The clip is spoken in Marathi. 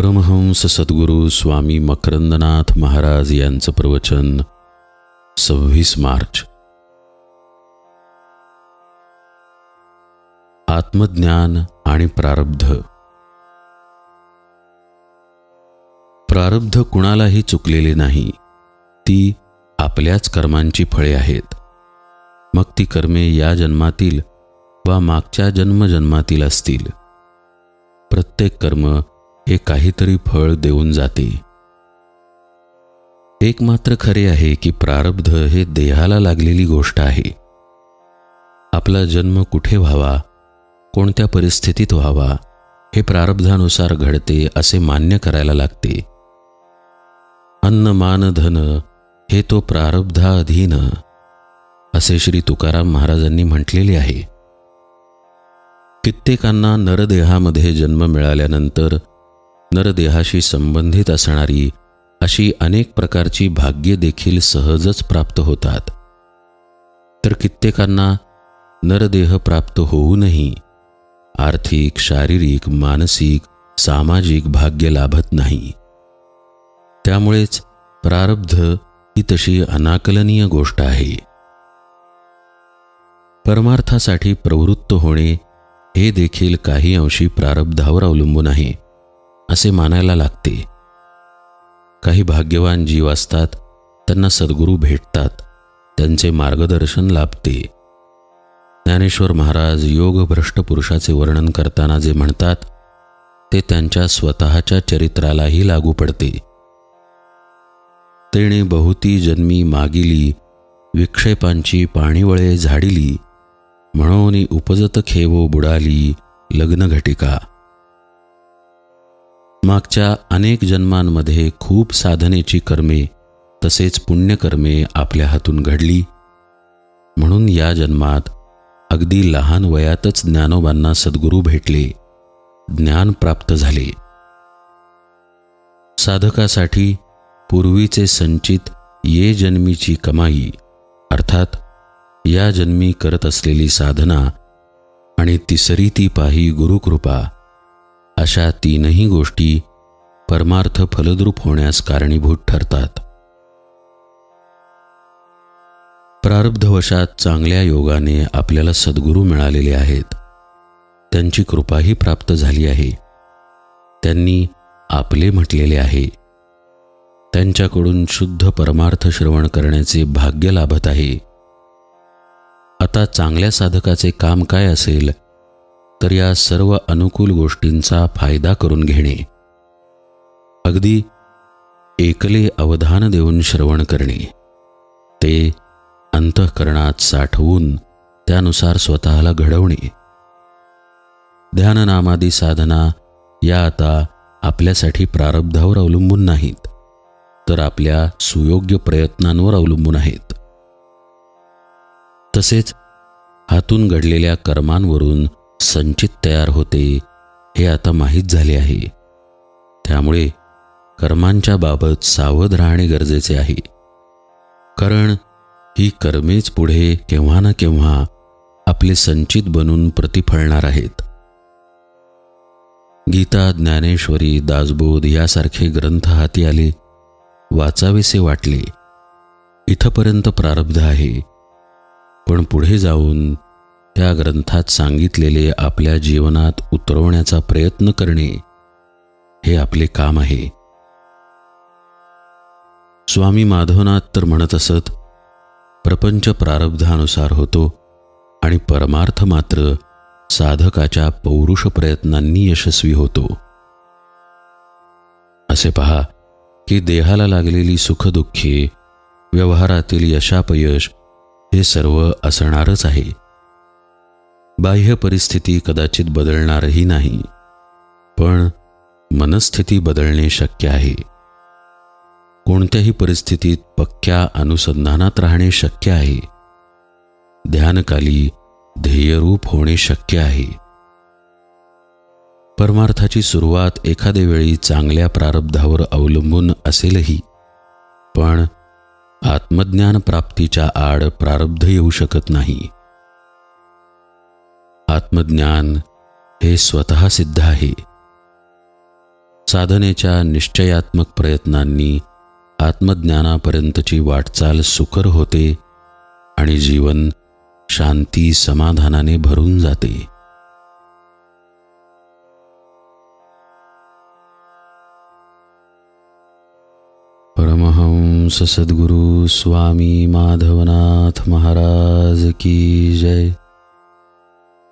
परमहंस सद्गुरू स्वामी मकरंदनाथ महाराज यांचं प्रवचन सव्वीस मार्च. आत्मज्ञान आणि प्रारब्ध. प्रारब्ध कुणालाही चुकलेले नाही ती आपल्याच कर्मांची फळे आहेत. मग ती कर्मे या जन्मातील वा मागच्या जन्मजन्मातील असतील. प्रत्येक कर्म हे काहीतरी फळ देऊन जाते. एक मात्र खरे आहे की प्रारब्ध हे देहाला लागलेली गोष्ट आहे. आपला जन्म कुठे व्हावा कोणत्या परिस्थितीत व्हावा हे प्रारब्धानुसार घडते असे मान्य करायला लागते. अन्न मान धन हे तो प्रारब्धाधीन असे श्री तुकाराम महाराजांनी म्हटलेले आहे. कित्येकांना नरदेहामध्ये जन्म मिळाल्यानंतर नरदेहाशी संबंधित असणारी अशी अनेक प्रकारची भाग्ये देखील सहजच प्राप्त होतात. तर कित्येकांना नरदेह प्राप्त होऊनही आर्थिक शारीरिक मानसिक सामाजिक भाग्य लाभत नाही. त्यामुळेच प्रारब्ध ही तशी अनाकलनीय गोष्ट आहे. परमार्थासाठी प्रवृत्त होणे हे देखील काही अंशी प्रारब्धावर अवलंबून आहे. असे मानायला लागते. काही भाग्यवान जीव असतात त्यांना सद्गुरू भेटतात त्यांचे मार्गदर्शन लाभते. ज्ञानेश्वर महाराज योगभ्रष्ट पुरुषाचे वर्णन करताना जे म्हणतात ते त्यांच्या स्वतःच्या चरित्रालाही लागू पडते. तेणे बहुती जन्मी मागिली विक्षेपांची पाणीवळे झाडिली म्हणून उपजत खेवो बुडाली लग्न घटिका. मागच्या अनेक जन्मांमध्ये खूप साधनेची कर्मे तसेच पुण्यकर्मे आपल्या हातून घडली. म्हणून या जन्मात अगदी लहान वयातच ज्ञानोबांना सद्गुरू भेटले ज्ञान प्राप्त झाले. साधकासाठी पूर्वीचे संचित ये जन्मीची कमाई अर्थात या जन्मी करत असलेली साधना आणि तिसरी ती पाही गुरुकृपा अशा तीनही गोष्टी परमार्थ फलद्रूप होण्यास कारणीभूत ठरतात. प्रारब्धवशात चांगल्या योगाने आपल्याला सद्गुरू मिळालेले आहेत. त्यांची कृपाही प्राप्त झाली आहे. त्यांनी आपले म्हटलेले आहे. त्यांच्याकडून शुद्ध परमार्थ श्रवण करण्याचे भाग्य लाभत आहे. आता चांगल्या साधकाचे काम काय असेल तर या सर्व अनुकूल गोष्टींचा फायदा करून घेणे. अगदी एकले अवधान देऊन श्रवण करणे. ते अंतःकरणात साठवून त्यानुसार स्वतःला घडवणे. ध्याननामादी साधना या आता आपल्यासाठी प्रारब्धावर अवलंबून नाहीत तर आपल्या सुयोग्य प्रयत्नांवर अवलंबून आहेत. तसेच हातून घडलेल्या कर्मांवरून संचित तयार होते हे आता माहीत झाले आहे. त्यामुळे कर्मांच्या बाबत सावध राहणे गरजेचे आहे. कारण ही कर्मेच पुढे केव्हा ना केव्हा आपले संचित बनून प्रतिफळणार आहेत. गीता ज्ञानेश्वरी दासबोध यासारखे ग्रंथ हाती आले वाचावेसे वाटले. इथपर्यंत प्रारब्ध आहे. पण पुढे जाऊन त्या ग्रंथात सांगितलेले आपल्या जीवनात उतरवण्याचा प्रयत्न करणे हे आपले काम आहे. स्वामी माधवनाथ तर म्हणत असत प्रपंच प्रारब्धानुसार होतो आणि परमार्थ मात्र साधकाच्या पौरुष प्रयत्नांनी यशस्वी होतो. असे पहा की देहाला लागलेली सुखदुःखे व्यवहारातील यशापयश हे सर्व असणारच आहे. बाह्य परिस्थिती कदाचित बदलणारही नाही. पण मनस्थिती बदलणे शक्य आहे. कोणत्याही परिस्थितीत पक्क्या अनुसंधानात राहणे शक्य आहे. ध्यानकाली ध्येयरूप होणे शक्य आहे. परमार्थाची सुरुवात एखाद्या वेळी चांगल्या प्रारब्धावर अवलंबून असेलही पण आत्मज्ञान प्राप्तीच्या आड प्रारब्ध येऊ शकत नाही. आत्मज्ञान हे स्वतः सिद्ध आहे. साधनेच्या निश्चयात्मक प्रयत्नांनी आत्मज्ञानापर्यंतची वाटचाल सुकर होते आणि जीवन शांती समाधानाने भरून जाते. परमहंस सद्गुरु स्वामी माधवनाथ महाराज की जय.